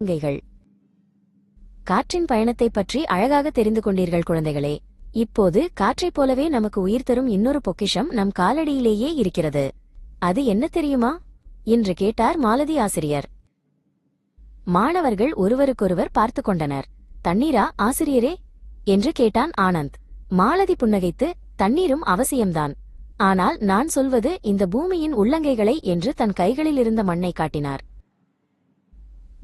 உள்ளங்கைகள் காற்றின் பயணத்தை பற்றி அழகாக தெரிந்து கொண்டீர்கள் குழந்தைகளே. இப்போது காற்றைப் போலவே நமக்கு உயிர் தரும் இன்னொரு பொக்கிஷம் நம் காலடியிலேயே இருக்கிறது. அது என்ன தெரியுமா? என்று கேட்டார் மாலதி ஆசிரியர். மாணவர்கள் ஒருவருக்கொருவர் பார்த்து கொண்டனர். தண்ணீரா ஆசிரியரே? என்று கேட்டான் ஆனந்த். மாலதி புன்னகைத்து தண்ணீரும் அவசியம்தான். ஆனால் நான் சொல்வது இந்த பூமியின் உள்ளங்கைகளை என்று தன் கைகளில் இருந்த மண்ணை காட்டினார்.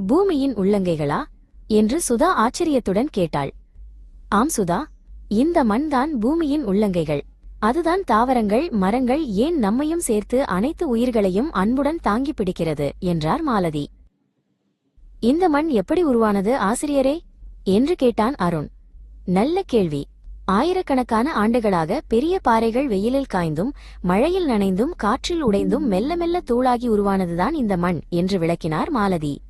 பூமியின் உள்ளங்கைகளா? என்று சுதா ஆச்சரியத்துடன் கேட்டாள். ஆம் சுதா. இந்த மண்தான் பூமியின் உள்ளங்கைகள். அதுதான் தாவரங்கள் மரங்கள் ஏன் நம்மையும் சேர்த்து அனைத்து உயிர்களையும் அன்புடன் தாங்கி பிடிக்கிறது? என்றார் மாலதி. இந்த மண் எப்படி உருவானது ஆசிரியரே? என்று கேட்டான் அருண். நல்ல கேள்வி. ஆயிரக்கணக்கான ஆண்டுகளாக பெரிய பாறைகள் வெயிலில் காய்ந்தும் மழையில் நனைந்தும் காற்றில் உடைந்தும் மெல்ல மெல்ல தூளாகி உருவானதுதான் இந்த மண் என்று விளக்கினார் மாலதி.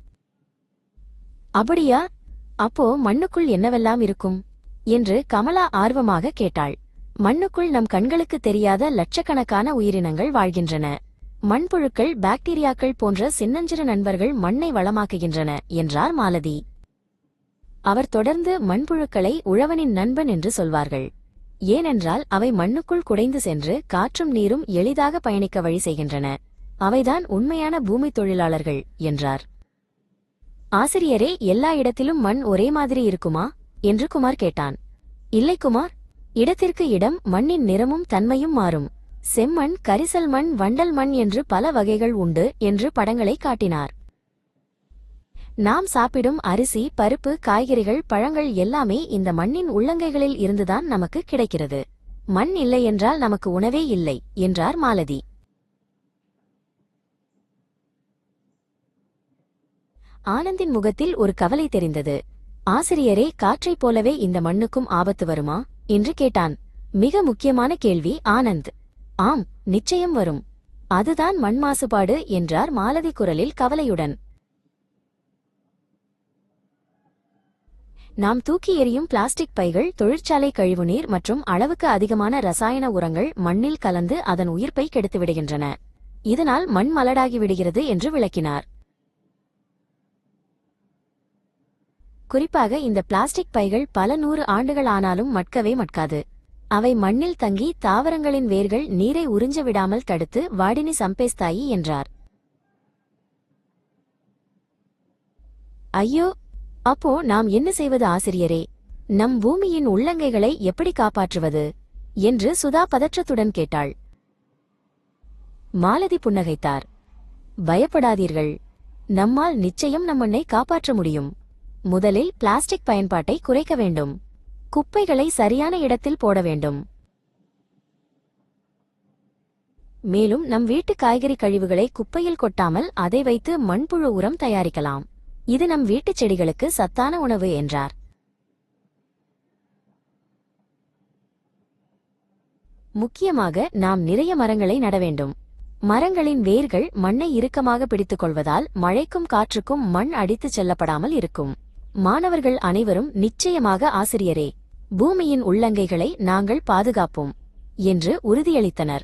அப்படியா? அப்போ மண்ணுக்குள் என்னவெல்லாம் இருக்கும்? என்று கமலா ஆர்வமாக கேட்டாள். மண்ணுக்குள் நம் கண்களுக்கு தெரியாத லட்சக்கணக்கான உயிரினங்கள் வாழ்கின்றன. மண்புழுக்கள் பாக்டீரியாக்கள் போன்ற சின்னஞ்சிறு நண்பர்கள் மண்ணை வளமாக்குகின்றன என்றார் மாலதி. அவர் தொடர்ந்து மண்புழுக்களை உழவனின் நண்பன் என்று சொல்வார்கள். ஏனென்றால் அவை மண்ணுக்குள் குடைந்து சென்று காற்றும் நீரும் எளிதாக பயணிக்க வழி செய்கின்றன. அவைதான் உண்மையான பூமி தொழிலாளர்கள் என்றார். ஆசிரியரே எல்லா இடத்திலும் மண் ஒரே மாதிரி இருக்குமா? என்று குமார் கேட்டான். இல்லை குமார். இடத்திற்கு இடம் மண்ணின் நிறமும் தன்மையும் மாறும். செம்மண் கரிசல் மண் வண்டல் மண் என்று பல வகைகள் உண்டு என்று படங்களை காட்டினார். நாம் சாப்பிடும் அரிசி பருப்பு காய்கறிகள் பழங்கள் எல்லாமே இந்த மண்ணின் உள்ளங்கைகளில் இருந்துதான் நமக்கு கிடைக்கிறது. மண் இல்லை என்றால் நமக்கு உணவே இல்லை என்றார் மாலதி. ஆனந்தின் முகத்தில் ஒரு கவலை தெரிந்தது. ஆசிரியரே காற்றைப் போலவே இந்த மண்ணுக்கும் ஆபத்து வருமா? என்று கேட்டான். மிக முக்கியமான கேள்வி ஆனந்த். ஆம் நிச்சயம் வரும். அதுதான் மண் மாசுபாடு என்றார் மாலதி குரலில் கவலையுடன். நாம் தூக்கி எறியும் பிளாஸ்டிக் பைகள் தொழிற்சாலை கழிவுநீர் மற்றும் அளவுக்கு அதிகமான ரசாயன உரங்கள் மண்ணில் கலந்து அதன் உயிர்ப்பை கெடுத்துவிடுகின்றன. இதனால் மண் மலடாகிவிடுகிறது என்று விளக்கினார். குறிப்பாக இந்த பிளாஸ்டிக் பைகள் பல நூறு ஆண்டுகள் ஆனாலும் மட்கவே மட்காது. அவை மண்ணில் தங்கி தாவரங்களின் வேர்கள் நீரை உறிஞ்ச விடாமல் தடுத்து வாடினி சம்பேஸ்தாயி என்றார். ஐயோ அப்போ நாம் என்ன செய்வது ஆசிரியரே? நம் பூமியின் உள்ளங்கைகளை எப்படி காப்பாற்றுவது? என்று சுதா பதற்றத்துடன் கேட்டாள். மாலதி புன்னகைத்தார். பயப்படாதீர்கள். நம்மால் நிச்சயம் நம்மண்ணை காப்பாற்ற முடியும். முதலில் பிளாஸ்டிக் பயன்பாட்டை குறைக்க வேண்டும். குப்பைகளை சரியான இடத்தில் போட வேண்டும். மேலும் நம் வீட்டு காய்கறி கழிவுகளை குப்பையில் கொட்டாமல் அதை வைத்து மண்புழு உரம் தயாரிக்கலாம். இது நம் வீட்டுச் செடிகளுக்கு சத்தான உணவு என்றார். முக்கியமாக நாம் நிறைய மரங்களை நட வேண்டும். மரங்களின் வேர்கள் மண்ணை இறுக்கமாக பிடித்துக் கொள்வதால் மழைக்கும் காற்றுக்கும் மண் அடித்துச் செல்லப்படாமல் இருக்கும். மாணவர்கள் அனைவரும் நிச்சயமாக ஆசிரியரே பூமியின் உள்ளங்கைகளை நாங்கள் பாதுகாப்போம் என்று உறுதியளித்தனர்.